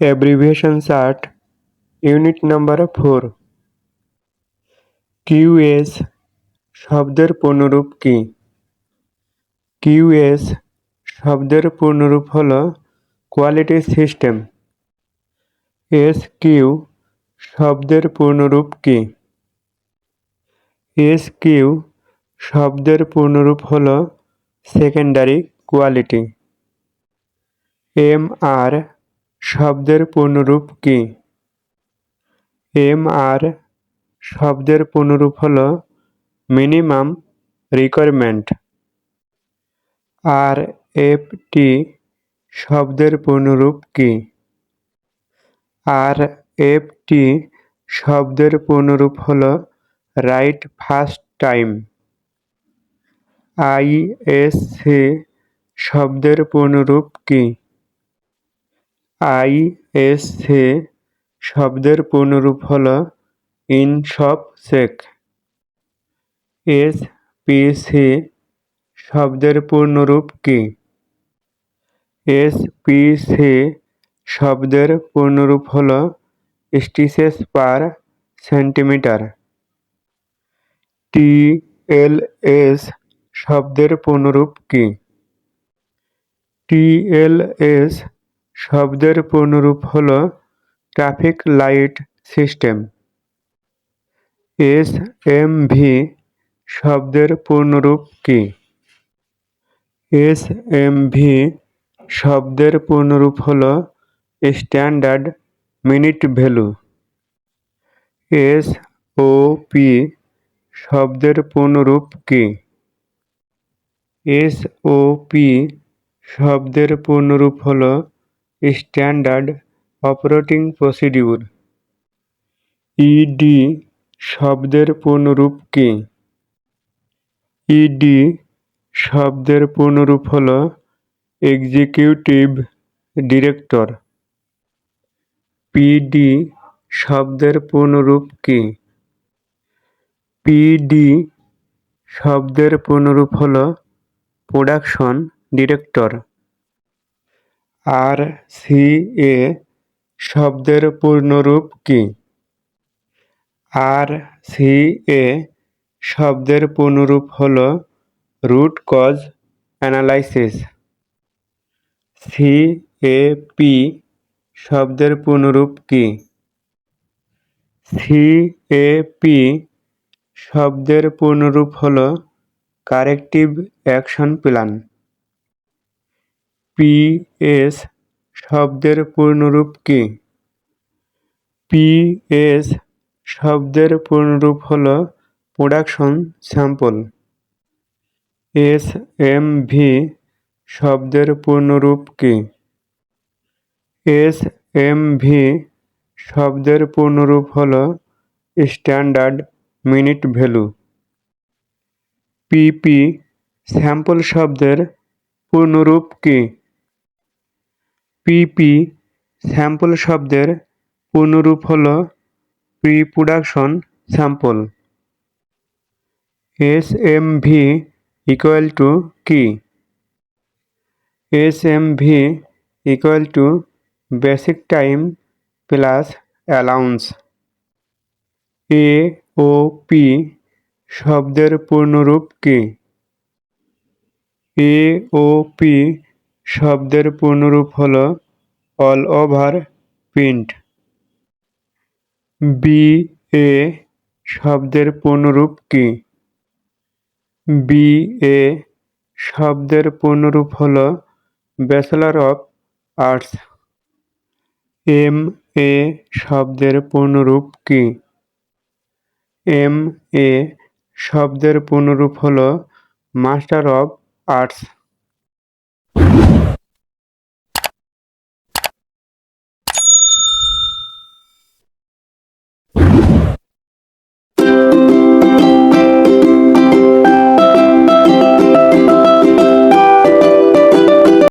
Abbreviation chart unit number four QS শব্দের পূর্ণরূপ কি? কিউএস শব্দের পূর্ণরূপ হল কোয়ালিটি সিস্টেম এস কিউ শব্দের পূর্ণরূপ কি? এস কিউ শব্দের পূর্ণরূপ হল সেকেন্ডারি কোয়ালিটি এম আর শব্দের পূর্ণরূপ কি? এম আর শব্দের পূর্ণরূপ হল minimum requirement. R F T শব্দের পূর্ণরূপ কি? আর এফ টি শব্দের পূর্ণরূপ হল right first time. I S C শব্দের পূর্ণরূপ কি? আই এস সি শব্দের পূর্ণরূপ হল পি সি শব্দের পূর্ণরূপ কি? সি শব্দের পূর্ণরূপ হল স্টিসেস পার সেন্টিমিটার। টি এল এস শব্দের পূর্ণরূপ কি? টি এল এস শব্দের পূর্ণরূপ হল traffic light system. S M V শব্দের পূর্ণরূপ কি? এস এম ভি শব্দের পূর্ণরূপ হল standard minute value. S O P শব্দের পূর্ণরূপ কি? এস ও পি শব্দের পূর্ণরূপ হল স্ট্যান্ডার্ড অপারেটিং প্রসিডিউর। ইডি শব্দের পূর্ণরূপ কি? ইডি শব্দের পূর্ণরূপ হল এক্সিকিউটিভ ডিরেক্টর পিডি শব্দের পূর্ণরূপ কি? পিডি শব্দের পূর্ণরূপ হল production director R C A শব্দের পূর্ণরূপ কি? আর সি এ শব্দের পূর্ণরূপ হল root cause analysis. C A P শব্দের পূর্ণরূপ কি? সি এ পি শব্দের পূর্ণরূপ হল corrective action plan. P S শব্দের পূর্ণরূপ কি? পি এস শব্দের পূর্ণরূপ হল production sample. S M V শব্দের পূর্ণরূপ কি? এস এম ভি শব্দের পূর্ণরূপ হল standard minute value. PP sample শব্দের পূর্ণরূপ কি? পিপি স্যাম্পল শব্দের পূর্ণরূপ হল pre production sample S M V equal to কি S M V equal to basic time plus allowance A O P শব্দের পূর্ণরূপ কি এ ও পি শব্দের পূর্ণরূপ হল all over print. B, A, শব্দের পূর্ণরূপ কি? বি, এ, শব্দের পূর্ণরূপ হল bachelor of arts M, A, শব্দের পূর্ণরূপ কি? এম, এ, শব্দের পূর্ণরূপ হল মাস্টার অফ আর্টস